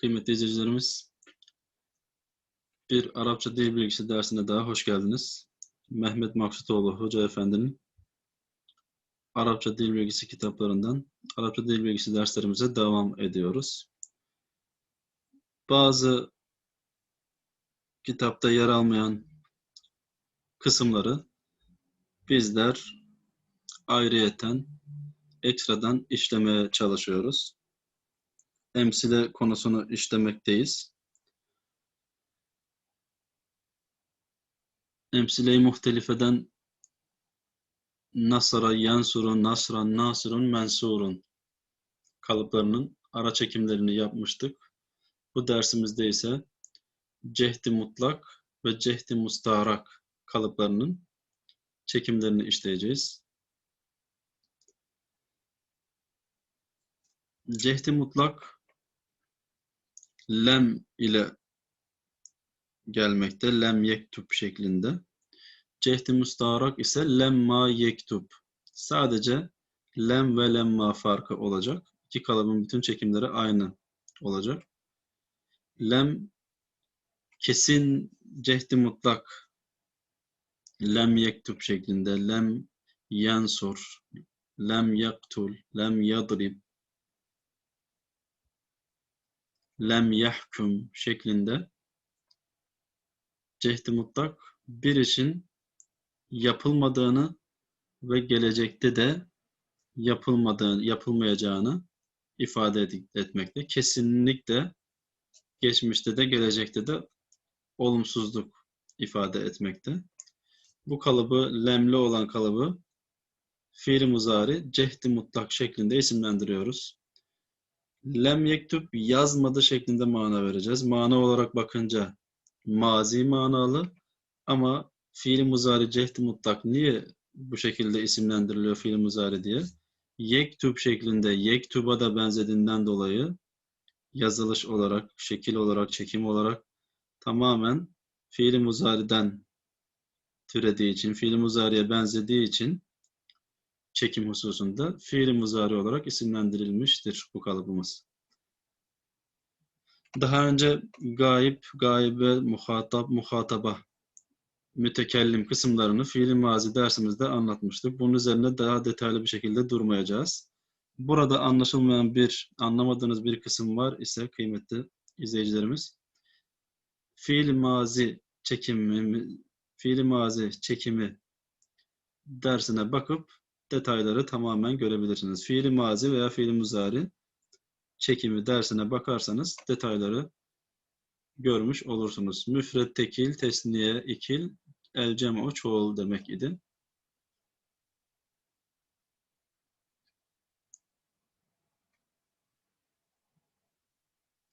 Kıymetli izleyicilerimiz, bir Arapça dil bilgisi dersine daha hoş geldiniz. Mehmet Maksutoğlu Hoca Efendi'nin Arapça dil bilgisi kitaplarından Arapça dil bilgisi derslerimize devam ediyoruz. Bazı kitapta yer almayan kısımları bizler ayrıyeten ekstradan işlemeye çalışıyoruz. Emsile konusunu işlemekteyiz. Emsile-i muhtelifeden Nasara, Yansurun, Nasran, Nasırun, Mensurun kalıplarının ara çekimlerini yapmıştık. Bu dersimizde ise cehdi mutlak ve cehdi mustarak kalıplarının çekimlerini işleyeceğiz. Cehdi mutlak lem ile gelmekte. Lem yektub şeklinde. Cehdi mustarak ise lemma yektub. Sadece lem ve lemma farkı olacak. İki kalıbın bütün çekimleri aynı olacak. Lem kesin cehdi mutlak lem yektub şeklinde lem yansur lem yaktul lem yadrib lem yahkum şeklinde cehdi mutlak bir işin yapılmadığını ve gelecekte de yapılmadığını, yapılmayacağını ifade etmekte. Kesinlikle geçmişte de gelecekte de olumsuzluk ifade etmekte. Bu kalıbı lemli olan kalıbı fiil muzari cehdi mutlak şeklinde isimlendiriyoruz. Lem yektub yazmadı şeklinde mana vereceğiz. Mana olarak bakınca mazi manalı ama fiil muzari cehdi mutlak niye bu şekilde isimlendiriliyor fiil muzari diye? Yektub şeklinde yektuba da benzediğinden dolayı yazılış olarak, şekil olarak, çekim olarak tamamen fiil muzariden türediği için, fiil muzariye benzediği için çekim hususunda fiil muzari olarak isimlendirilmiştir bu kalıbımız. Daha önce gayip, gaybe, muhatap, muhataba, mütekellim kısımlarını fiil mazi dersimizde anlatmıştık. Bunun üzerine daha detaylı bir şekilde durmayacağız. Burada anlaşılmayan bir, anlamadığınız bir kısım var ise kıymetli izleyicilerimiz, fiil mazi çekimi, fiil mazi çekimi dersine bakıp detayları tamamen görebilirsiniz. Fiili mazi veya fiili muzari çekimi dersine bakarsanız detayları görmüş olursunuz. Müfret tekil, tesniye ikil, el cem'u çoğul demek idi.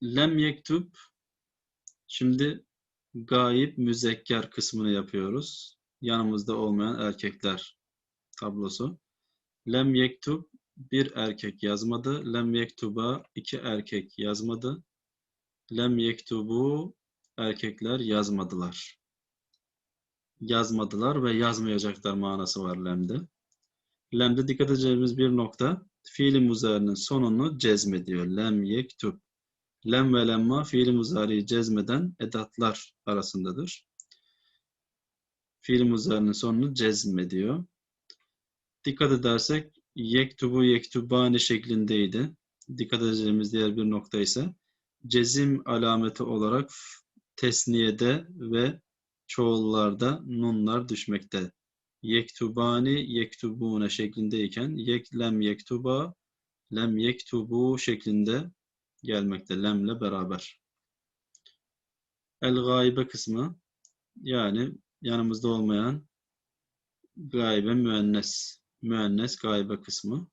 Lem yektub şimdi gayip müzekker kısmını yapıyoruz. Yanımızda olmayan erkekler tablosu. Lem yektub bir erkek yazmadı. Lem yektuba iki erkek yazmadı. Lem yektubu erkekler yazmadılar. Yazmadılar ve yazmayacaklar manası var lemde. Lemde dikkat edeceğimiz bir nokta fiili muzarinin sonunu cezmediyor. Lem yektub. Lem ve lemma fiili muzariyi cezmeden edatlar arasındadır. Fiili muzarinin sonunu cezmediyor. Dikkat edersek yektubu yektubani şeklindeydi. Dikkat edeceğimiz diğer bir nokta ise cezim alameti olarak tesniyede ve çoğullarda nunlar düşmekte. Yektubani yektubune şeklindeyken yek, lem yektuba lem yektubu şeklinde gelmekte lemle beraber. El gaybe kısmı yani yanımızda olmayan gaybe müennes müennes gaybe kısmı.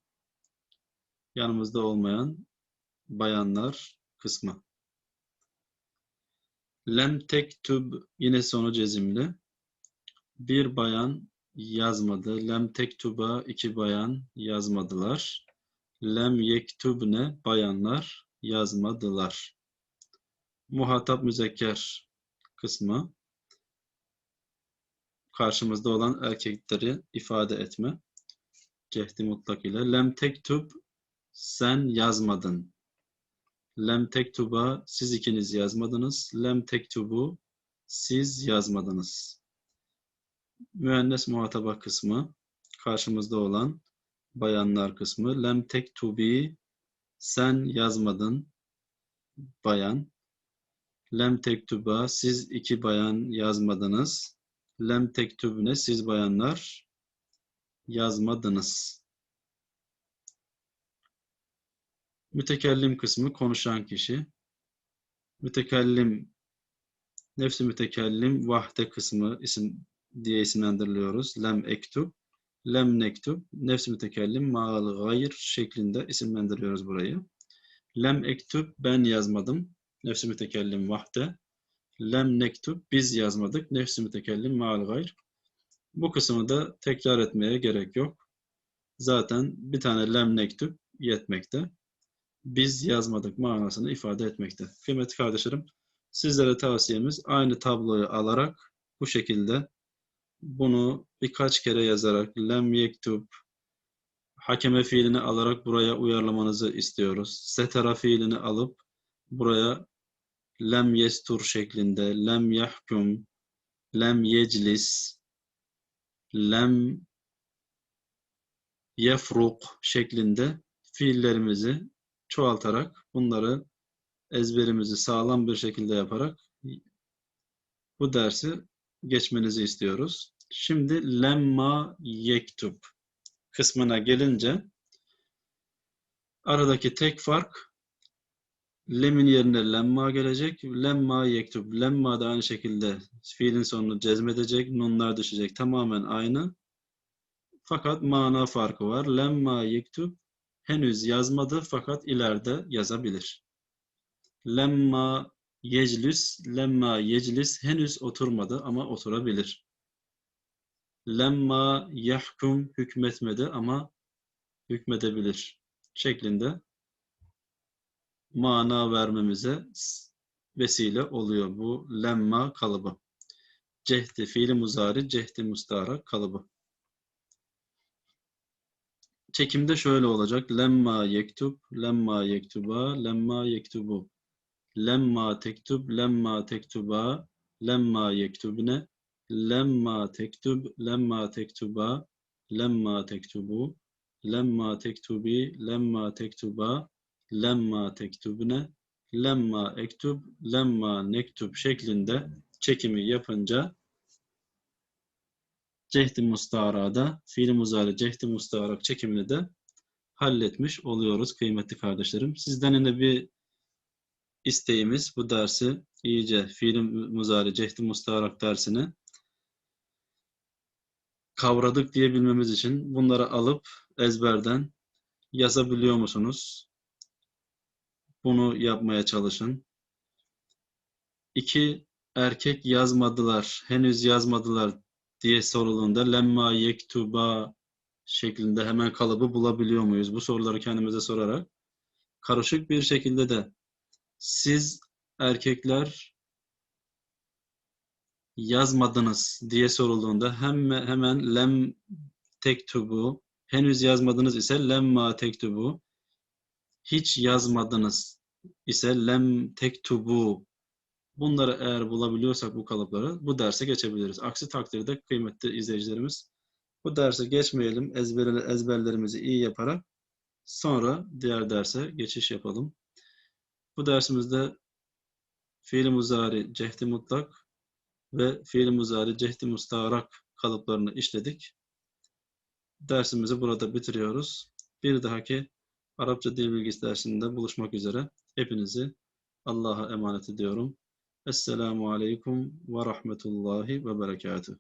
Yanımızda olmayan bayanlar kısmı. Lem tektub yine sonu cezimli. Bir bayan yazmadı. Lem tektuba iki bayan yazmadılar. Lem yektubne bayanlar yazmadılar. Muhatap müzekker kısmı karşımızda olan erkekleri ifade etme cehdi mutlak ile lem tektub sen yazmadın. Lem tektuba siz ikiniz yazmadınız. Lem tektubu siz yazmadınız. Müennes muhataba kısmı karşımızda olan bayanlar kısmı. Lem tektubi sen yazmadın bayan. Lem tektuba siz iki bayan yazmadınız. Lem tektubne siz bayanlar yazmadınız. Mütekellim kısmı konuşan kişi. Mütekellim nefsi mütekellim vahde kısmı isim diye isimlendiriliyoruz. Lem ektub, lem nektub, nefsi mütekellim ma'al gayr şeklinde isimlendiriyoruz burayı. Lem ektub ben yazmadım. Nefsi mütekellim vahde. Lem nektub biz yazmadık. Nefsi mütekellim ma'al gayr. Bu kısmı da tekrar etmeye gerek yok. Zaten bir tane lem nektub yetmekte. Biz yazmadık manasını ifade etmekte. Kıymetli kardeşlerim, sizlere tavsiyemiz aynı tabloyu alarak bu şekilde bunu birkaç kere yazarak lem yektub hakeme fiilini alarak buraya uyarlamanızı istiyoruz. Setera fiilini alıp buraya lem yestur şeklinde lem yahkum lem yeclis lem yefruk şeklinde fiillerimizi çoğaltarak bunları ezberimizi sağlam bir şekilde yaparak bu dersi geçmenizi istiyoruz. Şimdi lemma yektub kısmına gelince aradaki tek fark lemin yerine lemma gelecek. Lemma yektub. Lemma da aynı şekilde fiilin sonunu cezmedecek. Nunlar düşecek. Tamamen aynı. Fakat mana farkı var. Lemma yektub henüz yazmadı fakat ileride yazabilir. Lemma yeclis, lemma yeclis henüz oturmadı ama oturabilir. Lemma yahkum hükmetmedi ama hükmedebilir şeklinde mana vermemize vesile oluyor bu lemma kalıbı. Cehdi fiili muzari, cehdi mustara kalıbı. Çekimde şöyle olacak. Lemma yektub, lemma yektuba, lemma yektubu. Lemma tektub, lemma tektuba, lemma yektubne, lemma tektub, lemma tektuba, lemma tektubu, lemma tektubi, lemma tektuba, lemma tektubne, lemma ektub, lemma nektub şeklinde çekimi yapınca cehdi mustarada, fiil muzari cehdi mustarak çekimini de halletmiş oluyoruz kıymetli kardeşlerim. Sizden yine bir isteğimiz bu dersi iyice fiil muzari cehdi mustarak dersini kavradık diyebilmemiz için bunları alıp ezberden yazabiliyor musunuz? Bunu yapmaya çalışın. İki erkek yazmadılar, henüz yazmadılar diye sorulduğunda lemma yektuba şeklinde hemen kalıbı bulabiliyor muyuz? Bu soruları kendimize sorarak karışık bir şekilde de siz erkekler yazmadınız diye sorulduğunda hem, hemen lem tektubu henüz yazmadınız ise lemma tektubu hiç yazmadınız ise lem tektubu Bunları eğer bulabiliyorsak bu kalıpları bu derse geçebiliriz. Aksi takdirde kıymetli izleyicilerimiz bu derse geçmeyelim. Ezber, ezberlerimizi iyi yaparak sonra diğer derse geçiş yapalım. Bu dersimizde fiil muzari cehdi mutlak ve fiil muzari cehdi mustarak kalıplarını işledik. Dersimizi burada bitiriyoruz. Bir dahaki Arapça dil bilgisi dersinde buluşmak üzere. Hepinizi Allah'a emanet ediyorum. Esselamu Aleyküm ve Rahmetullahi ve Berekatuhu.